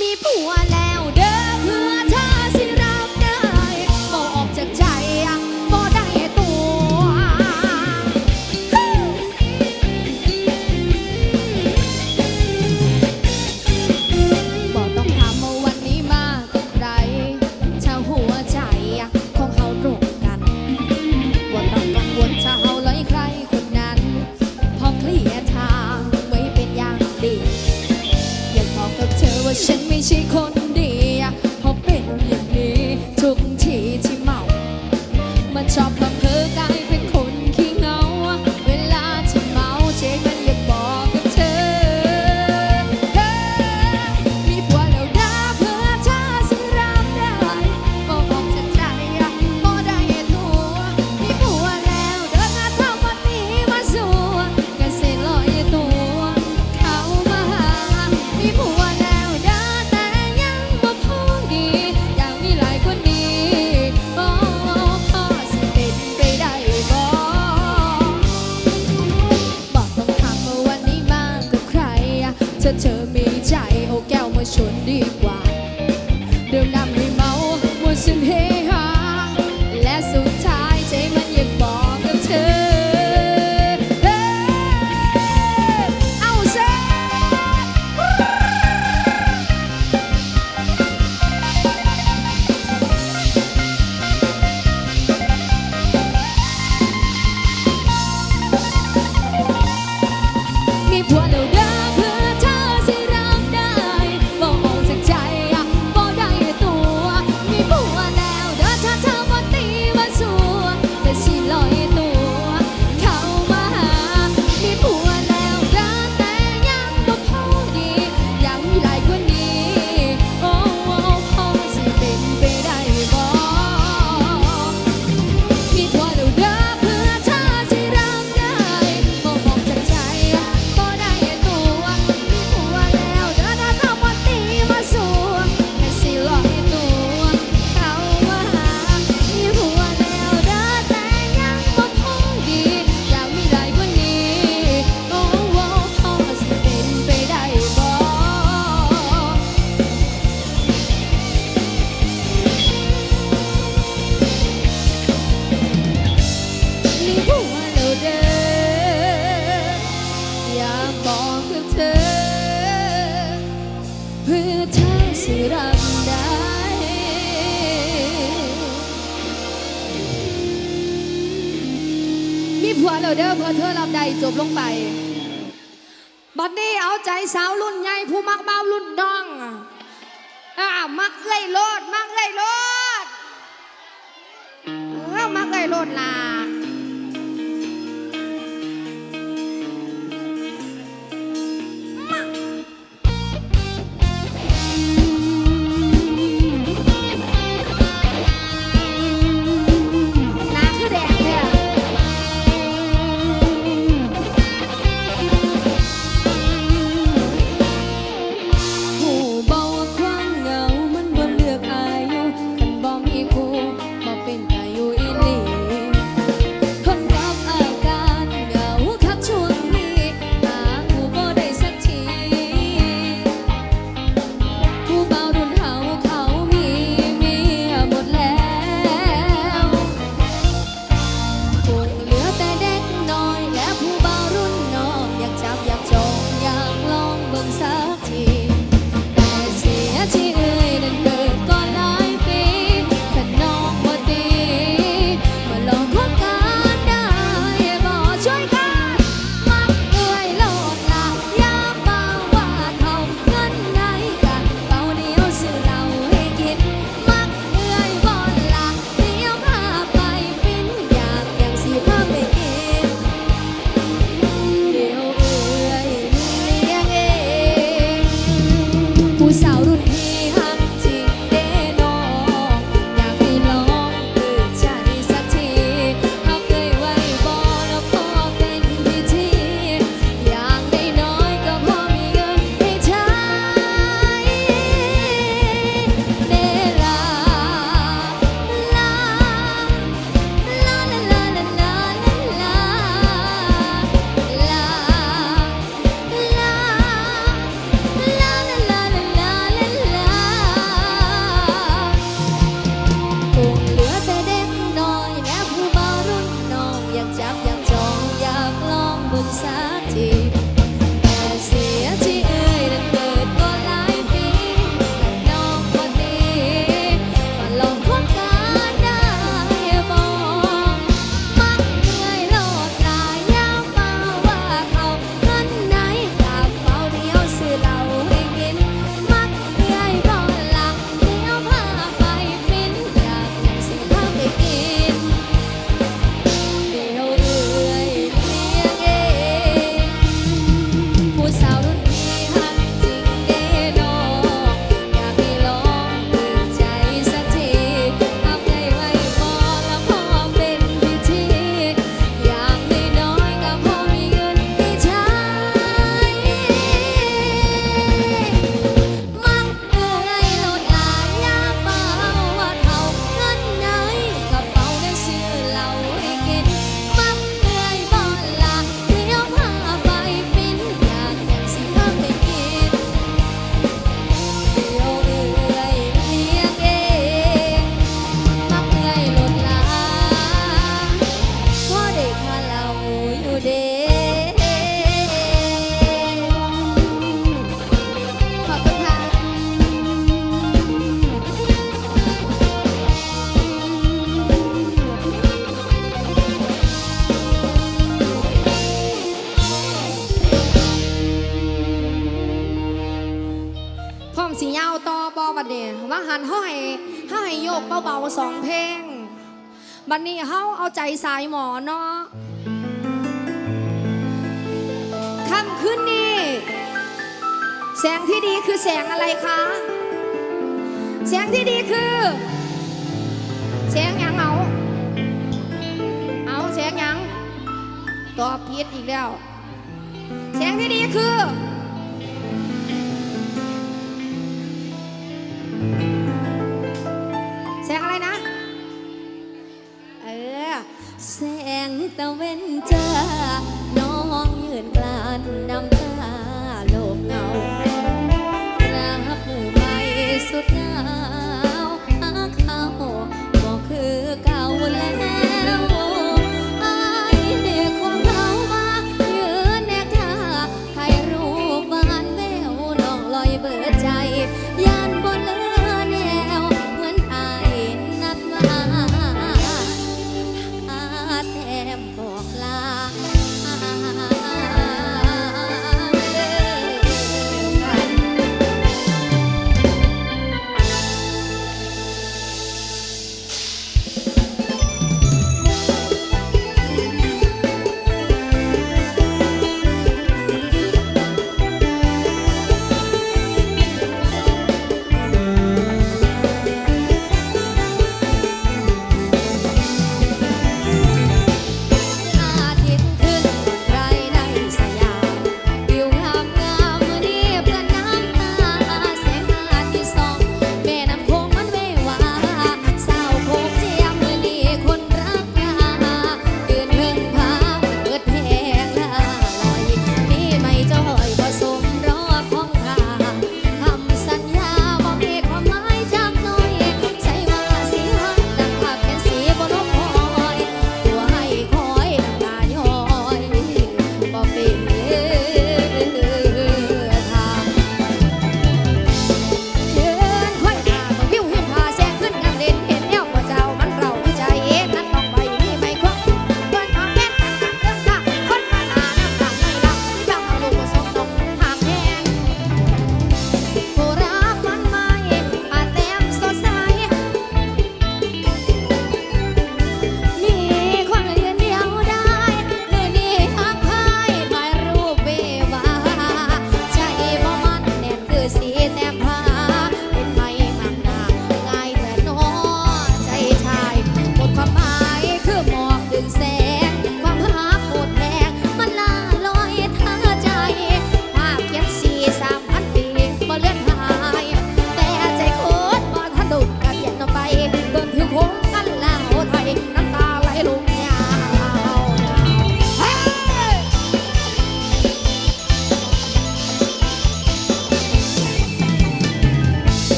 มีผัวแล้ว เพื่อเธอลำใดจบลงไป บัดนี้เอาใจสาวรุ่นใหญ่ผู้มักเบ้ารุ่นน้องอ่ามักเอ้ยโลด มักเอ้ยโลดเออมักเอ้ยโลดล่ะ สองเพลงบัดนี้เฮาเอาใจสายหมอเนาะค่ำคืนนี้แสงที่ดีคือแสงอะไรคะแสงที่ดีคือแสงยังเอาเอาแสงยังตอบผิดอีกแล้วแสงที่ดีคือ ตะเวนจ้า